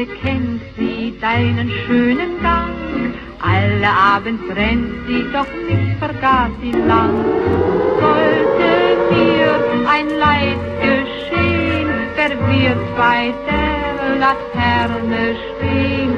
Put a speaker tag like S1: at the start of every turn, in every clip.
S1: heute kennt sie deinen schönen Gang. Alle Abend rennt sie, doch nicht vergaß sie lang. Sollte mir ein Leid geschehen, wer wird bei der Laterne stehen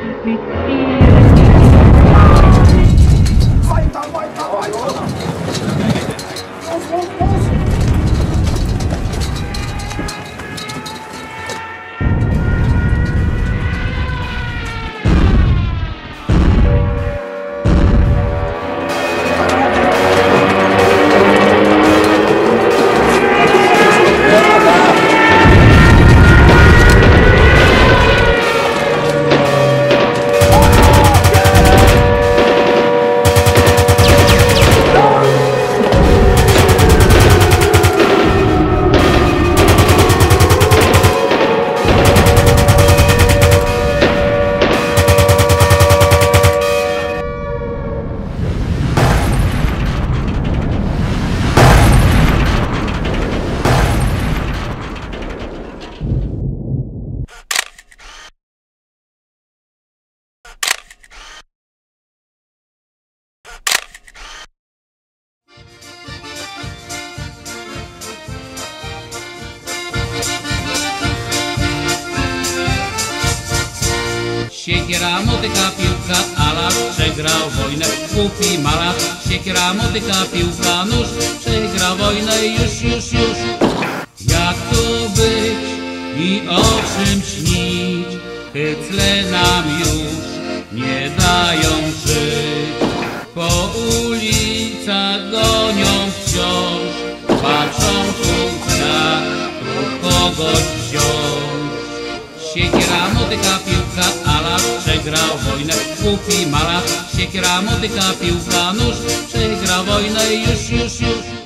S2: Siekiera, motyka, piłka, alarm przegrał wojnę. Głupi malarz, siekiera, motyka, piłka, nóż przegrał wojnę już, już, już. Jak to być i o czym śnić? Hycle nam już nie dają żyć. Po ulicach gonią wciąż, patrzą tu tu kogoś wziąć. Siekiera, motyka, piłka, przegrał wojnę. Głupi malarz, siekiera, motyka, piłka, nóż przegrał wojnę już, już, już.